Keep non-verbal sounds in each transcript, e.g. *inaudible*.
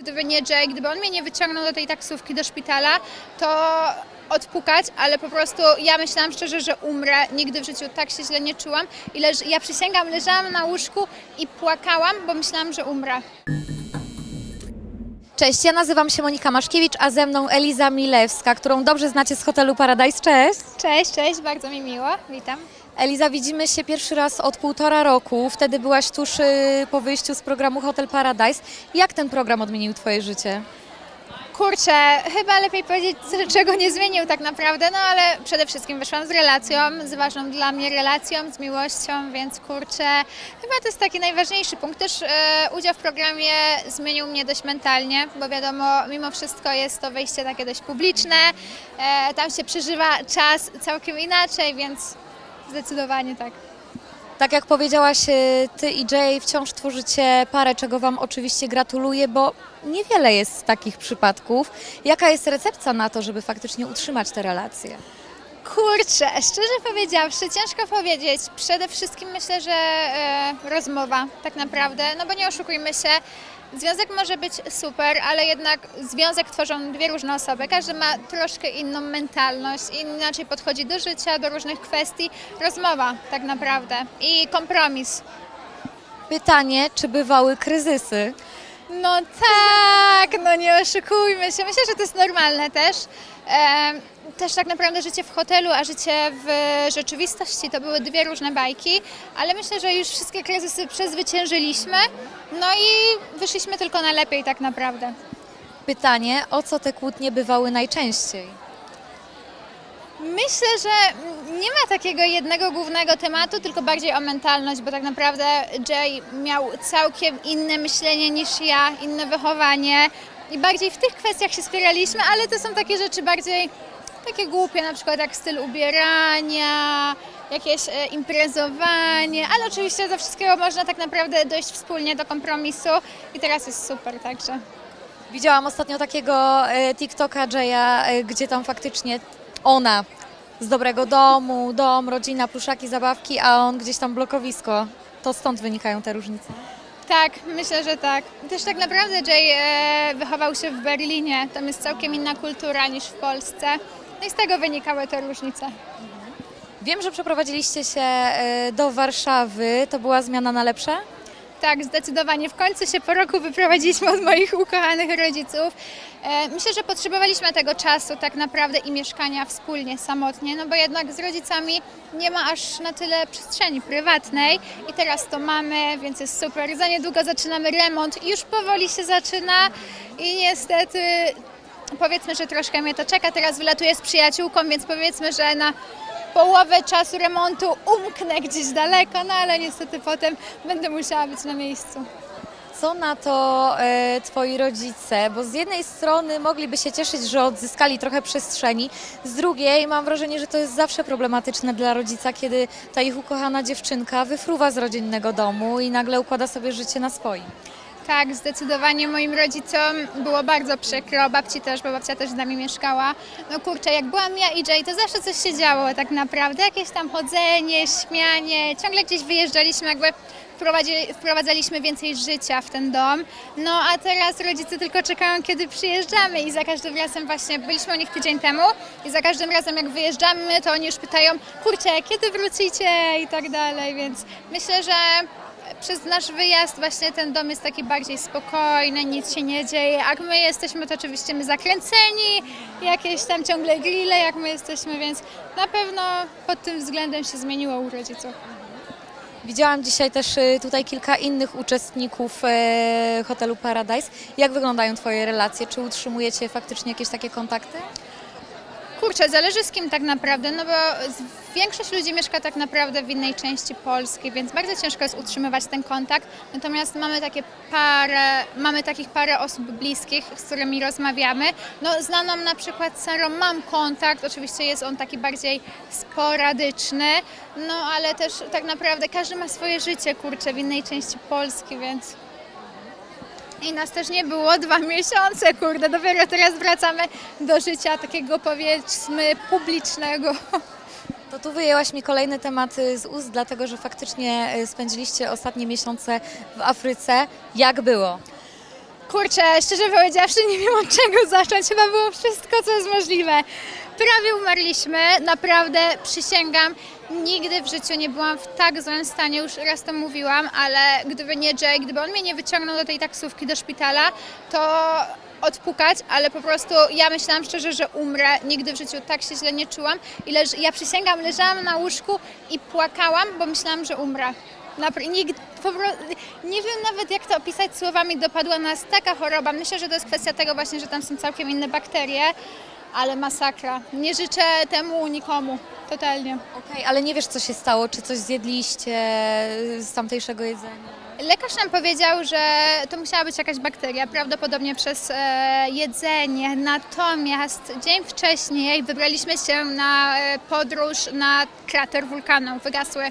Gdyby nie Jay, gdyby on mnie nie wyciągnął do tej taksówki do szpitala, to odpukać, ale po prostu ja myślałam szczerze, że umrę. Nigdy w życiu tak się źle nie czułam. I leż, ja przysięgam, leżałam na łóżku i płakałam, bo myślałam, że umrę. Cześć, ja nazywam się Monika Maszkiewicz, a ze mną Eliza Milewska, którą dobrze znacie z hotelu Paradise. Cześć! Cześć, cześć, bardzo mi miło. Witam. Eliza, widzimy się pierwszy raz od półtora roku. Wtedy byłaś tuż y, po wyjściu z programu Hotel Paradise. Jak ten program odmienił Twoje życie? Kurczę, chyba lepiej powiedzieć, czego nie zmienił tak naprawdę, no ale przede wszystkim wyszłam z relacją, z ważną dla mnie relacją, z miłością, więc kurczę, chyba to jest taki najważniejszy punkt. Też e, udział w programie zmienił mnie dość mentalnie, bo wiadomo, mimo wszystko jest to wejście takie dość publiczne, e, tam się przeżywa czas całkiem inaczej, więc zdecydowanie tak. Tak jak powiedziałaś, y, Ty i Jay wciąż tworzycie parę, czego Wam oczywiście gratuluję, bo niewiele jest takich przypadków. Jaka jest recepcja na to, żeby faktycznie utrzymać te relacje? Kurczę, szczerze powiedziawszy, ciężko powiedzieć. Przede wszystkim myślę, że e, rozmowa, tak naprawdę, no bo nie oszukujmy się. Związek może być super, ale jednak związek tworzą dwie różne osoby. Każdy ma troszkę inną mentalność, inaczej podchodzi do życia, do różnych kwestii. Rozmowa, tak naprawdę. I kompromis. Pytanie, czy bywały kryzysy? No tak, no nie oszukujmy się. Myślę, że to jest normalne też. Też tak naprawdę życie w hotelu, a życie w rzeczywistości to były dwie różne bajki, ale myślę, że już wszystkie kryzysy przezwyciężyliśmy, no i wyszliśmy tylko na lepiej tak naprawdę. Pytanie, o co te kłótnie bywały najczęściej? Myślę, że nie ma takiego jednego głównego tematu, tylko bardziej o mentalność, bo tak naprawdę Jay miał całkiem inne myślenie niż ja, inne wychowanie i bardziej w tych kwestiach się spieraliśmy, ale to są takie rzeczy bardziej takie głupie, na przykład jak styl ubierania, jakieś e, imprezowanie, ale oczywiście do wszystkiego można tak naprawdę dojść wspólnie do kompromisu i teraz jest super, także. Widziałam ostatnio takiego e, TikToka Jaya, e, gdzie tam faktycznie ona z dobrego domu, dom, rodzina, pluszaki, zabawki, a on gdzieś tam blokowisko. To stąd wynikają te różnice. Tak, myślę, że tak. Też tak naprawdę Jay wychował się w Berlinie. Tam jest całkiem inna kultura niż w Polsce. No i z tego wynikały te różnice. Wiem, że przeprowadziliście się e, do Warszawy. To była zmiana na lepsze? Tak, zdecydowanie. W końcu się po roku wyprowadziliśmy od moich ukochanych rodziców. E, myślę, że potrzebowaliśmy tego czasu tak naprawdę i mieszkania wspólnie, samotnie, no bo jednak z rodzicami nie ma aż na tyle przestrzeni prywatnej i teraz to mamy, więc jest super. Za niedługo zaczynamy remont i już powoli się zaczyna i niestety powiedzmy, że troszkę mnie to czeka. Teraz wylatuję z przyjaciółką, więc powiedzmy, że na połowę czasu remontu umknę gdzieś daleko, no ale niestety potem będę musiała być na miejscu. Co na to e, twoi rodzice? Bo z jednej strony mogliby się cieszyć, że odzyskali trochę przestrzeni, z drugiej mam wrażenie, że to jest zawsze problematyczne dla rodzica, kiedy ta ich ukochana dziewczynka wyfruwa z rodzinnego domu i nagle układa sobie życie na swoim. Tak, zdecydowanie moim rodzicom było bardzo przykro, babci też, bo babcia też z nami mieszkała. No kurczę, jak byłam ja i Jay, to zawsze coś się działo tak naprawdę, jakieś tam chodzenie, śmianie, ciągle gdzieś wyjeżdżaliśmy, jakby wprowadzaliśmy więcej życia w ten dom. No a teraz rodzice tylko czekają, kiedy przyjeżdżamy i za każdym razem właśnie, byliśmy u nich tydzień temu i za każdym razem jak wyjeżdżamy, to oni już pytają, kurczę, kiedy wrócicie i tak dalej, więc myślę, że przez nasz wyjazd właśnie ten dom jest taki bardziej spokojny, nic się nie dzieje. Jak my jesteśmy, to oczywiście my zakręceni, jakieś tam ciągle grille, jak my jesteśmy, więc na pewno pod tym względem się zmieniło u rodziców. Widziałam dzisiaj też y, tutaj kilka innych uczestników e, hotelu Paradise. Jak wyglądają Twoje relacje? Czy utrzymujecie faktycznie jakieś takie kontakty? Kurczę, zależy z kim tak naprawdę, no bo większość ludzi mieszka tak naprawdę w innej części Polski, więc bardzo ciężko jest utrzymywać ten kontakt. Natomiast mamy takie parę, mamy takich parę osób bliskich, z którymi rozmawiamy. No znaną na przykład Sarą mam kontakt, oczywiście jest on taki bardziej sporadyczny, no ale też tak naprawdę każdy ma swoje życie, kurczę, w innej części Polski, więc... I nas też nie było dwa *laughs* miesiące, kurde, dopiero teraz wracamy do życia takiego powiedzmy publicznego. *laughs* To tu wyjęłaś mi kolejny temat z ust, dlatego że faktycznie y, spędziliście ostatnie miesiące w Afryce. Jak było? Kurczę, szczerze powiedziawszy, nie wiem od czego zacząć. Chyba było wszystko, co jest możliwe. Prawie umarliśmy, naprawdę przysięgam. Nigdy w życiu nie byłam w tak złym stanie, już raz to mówiłam, ale gdyby nie Jay, gdyby on mnie nie wyciągnął do tej taksówki do szpitala, to odpukać, ale po prostu ja myślałam szczerze, że umrę. Nigdy w życiu tak się źle nie czułam. I leż, ja przysięgam, leżałam na łóżku i płakałam, bo myślałam, że umrę. Napr- nikt, po nie wiem nawet jak to opisać słowami, dopadła nas taka choroba. Myślę, że to jest kwestia tego właśnie, że tam są całkiem inne bakterie, ale masakra. Nie życzę temu nikomu, totalnie. Okej, ale nie wiesz, co się stało, czy coś zjedliście z tamtejszego jedzenia? Lekarz nam powiedział, że to musiała być jakaś bakteria, prawdopodobnie przez e, jedzenie. Natomiast dzień wcześniej wybraliśmy się na e, podróż na krater wulkanu, wygasły.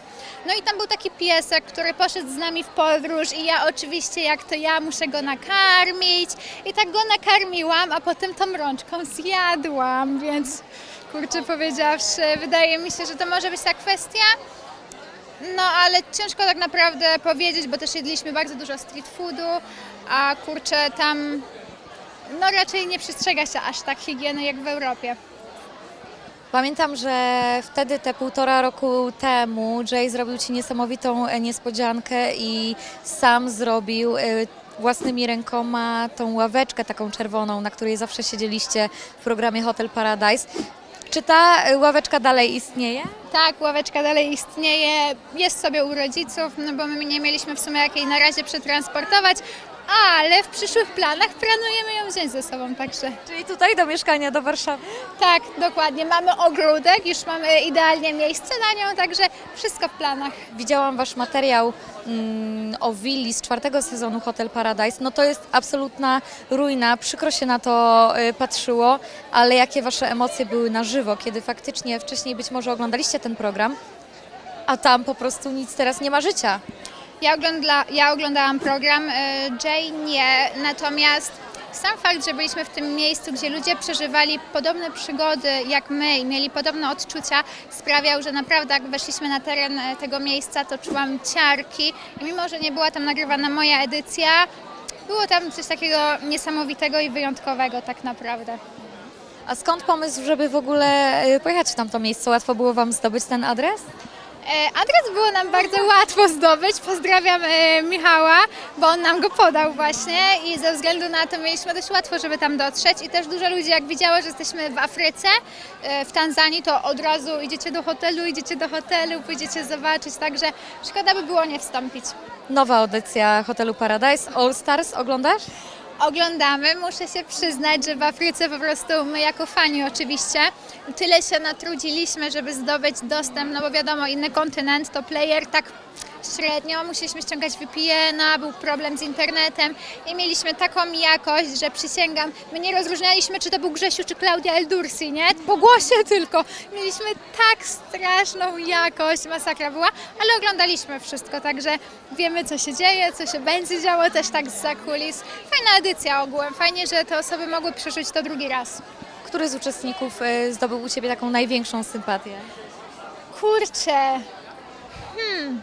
No i tam był taki piesek, który poszedł z nami w podróż i ja oczywiście, jak to ja, muszę go nakarmić. I tak go nakarmiłam, a potem tą rączką zjadłam, więc kurczę powiedziawszy, wydaje mi się, że to może być ta kwestia. No ale ciężko tak naprawdę powiedzieć, bo też jedliśmy bardzo dużo street foodu, a kurczę tam no raczej nie przestrzega się aż tak higieny jak w Europie. Pamiętam, że wtedy, te półtora roku temu, Jay zrobił Ci niesamowitą e, niespodziankę i sam zrobił e, własnymi rękoma tą ławeczkę taką czerwoną, na której zawsze siedzieliście w programie Hotel Paradise. Czy ta ławeczka dalej istnieje? Tak, ławeczka dalej istnieje, jest sobie u rodziców, no bo my nie mieliśmy w sumie jak jej na razie przetransportować, ale w przyszłych planach planujemy ją wziąć ze sobą także. Czyli tutaj do mieszkania, do Warszawy? Tak, dokładnie, mamy ogródek, już mamy idealnie miejsce na nią, także wszystko w planach. Widziałam Wasz materiał mm, o willi z czwartego sezonu Hotel Paradise. No to jest absolutna ruina, przykro się na to y, patrzyło, ale jakie Wasze emocje były na żywo, kiedy faktycznie wcześniej być może oglądaliście ten program, a tam po prostu nic teraz nie ma życia. Ja, ja oglądałam program, y, Jay nie, natomiast sam fakt, że byliśmy w tym miejscu, gdzie ludzie przeżywali podobne przygody jak my i mieli podobne odczucia, sprawiał, że naprawdę jak weszliśmy na teren e, tego miejsca, to czułam ciarki i mimo, że nie była tam nagrywana moja edycja, było tam coś takiego niesamowitego i wyjątkowego tak naprawdę. A skąd pomysł, żeby w ogóle y, pojechać w tamto miejsce? Łatwo było Wam zdobyć ten adres? E, Adres było nam bardzo łatwo zdobyć. Pozdrawiam e, Michała, bo on nam go podał właśnie i ze względu na to mieliśmy dość łatwo, żeby tam dotrzeć i też dużo ludzi jak widziało, że jesteśmy w Afryce, e, w Tanzanii, to od razu idziecie do hotelu, idziecie do hotelu, pójdziecie zobaczyć, także szkoda by było nie wstąpić. Nowa audycja Hotelu Paradise, All Stars, oglądasz? Oglądamy, muszę się przyznać, że w Afryce po prostu my jako fani oczywiście tyle się natrudziliśmy, żeby zdobyć dostęp, no bo wiadomo, inny kontynent to player tak średnio, musieliśmy ściągać VPN-a, był problem z internetem i mieliśmy taką jakość, że przysięgam, my nie rozróżnialiśmy, czy to był Grzesiu, czy Klaudia Eldursi, nie? Po głosie tylko. Mieliśmy tak straszną jakość, masakra była, ale oglądaliśmy wszystko, także wiemy, co się dzieje, co się będzie działo, też tak z kulis. Fajna edycja ogółem, fajnie, że te osoby mogły przeżyć to drugi raz. Który z uczestników y, zdobył u Ciebie taką największą sympatię? Kurczę. Hmm.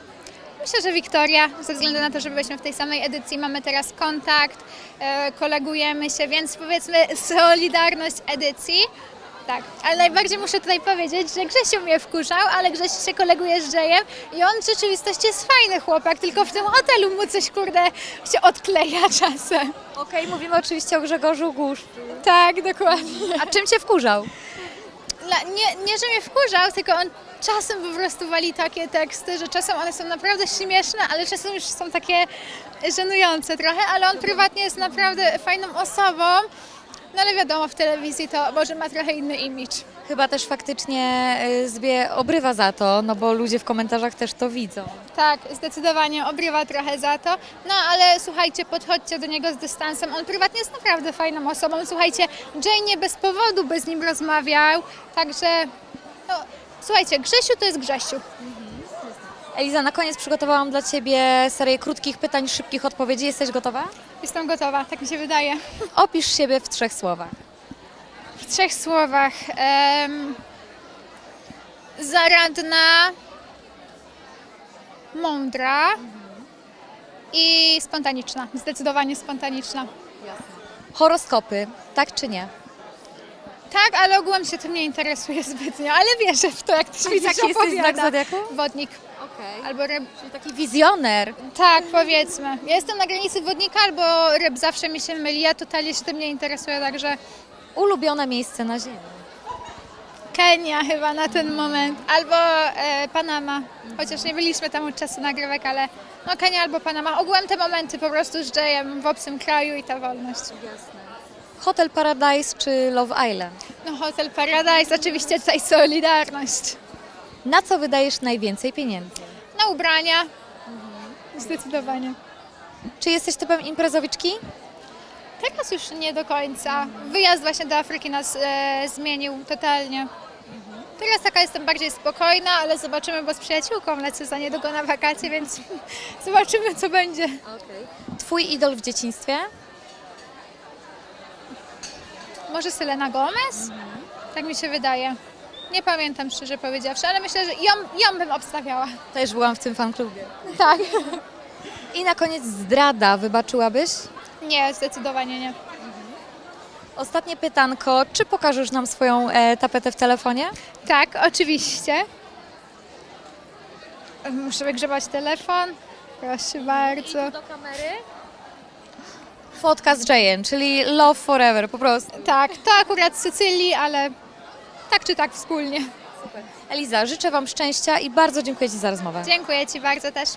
Myślę, że Wiktoria, ze względu na to, że byliśmy w tej samej edycji, mamy teraz kontakt, e, kolegujemy się, więc powiedzmy solidarność edycji. Tak, ale najbardziej muszę tutaj powiedzieć, że Grzesiu mnie wkurzał, ale Grzesiu się koleguje z Jayem i on w rzeczywistości jest fajny chłopak, tylko w tym hotelu mu coś kurde się odkleja *laughs* czasem. Okej, mówimy oczywiście o Grzegorzu Głusz. Tak, dokładnie. A czym Cię wkurzał? Dla- Nie, nie, że mnie wkurzał, tylko on czasem po prostu wali takie teksty, że czasem one są naprawdę śmieszne, ale czasem już są takie żenujące trochę, ale on prywatnie jest naprawdę fajną osobą, no ale wiadomo, w telewizji to może ma trochę inny imidż. Chyba też faktycznie y, zbie obrywa za to, no bo ludzie w komentarzach też to widzą. Tak, zdecydowanie obrywa trochę za to, no ale słuchajcie, podchodźcie do niego z dystansem, on prywatnie jest naprawdę fajną osobą, słuchajcie, Jay nie bez powodu by z nim rozmawiał, także no, słuchajcie, Grzesiu to jest Grzesiu. Eliza, na koniec przygotowałam dla Ciebie serię krótkich pytań, szybkich odpowiedzi. Jesteś gotowa? Jestem gotowa, tak mi się wydaje. Opisz siebie w trzech słowach. W trzech słowach. em, zaradna, mądra i spontaniczna. Zdecydowanie spontaniczna. Horoskopy, tak czy nie? Tak, ale ogółem się tym nie interesuje zbytnio, ale wierzę w to, jak ktoś mi coś Jaki jesteś znak zodiaku? Wodnik Okej. albo ryb. Czyli taki wizjoner. Tak, powiedzmy. Ja jestem na granicy wodnika albo ryb, zawsze mi się myli, ja totalnie się tym nie interesuję, także Ulubione miejsce na ziemi. Kenia chyba na ten moment, albo e, Panama, chociaż nie byliśmy tam od czasu nagrywek, ale no Kenia albo Panama. Ogółem te momenty po prostu z Jayem w obcym kraju i ta wolność. Hotel Paradise czy Love Island? No Hotel Paradise, oczywiście tutaj Solidarność. Na co wydajesz najwięcej pieniędzy? Na ubrania, zdecydowanie. Czy jesteś typem imprezowiczki? Teraz już nie do końca. Wyjazd właśnie do Afryki nas e, zmienił totalnie. Teraz taka jestem bardziej spokojna, ale zobaczymy, bo z przyjaciółką lecę za niedługo na wakacje, więc *laughs* zobaczymy, co będzie. Twój idol w dzieciństwie? Może Selena Gomez? Tak mi się wydaje. Nie pamiętam szczerze powiedziawszy, ale myślę, że ją, ją bym obstawiała. Też byłam w tym fanklubie. Tak. I na koniec zdrada, wybaczyłabyś? Nie, zdecydowanie nie. Ostatnie pytanko, czy pokażesz nam swoją e, tapetę w telefonie? Tak, oczywiście. Muszę wygrzebać telefon. Proszę bardzo. do kamery. Fotka z Jayen, czyli love forever, po prostu. Tak, to akurat z Sycylii, ale tak czy tak wspólnie. Eliza, życzę Wam szczęścia i bardzo dziękuję Ci za rozmowę. Dziękuję Ci bardzo też.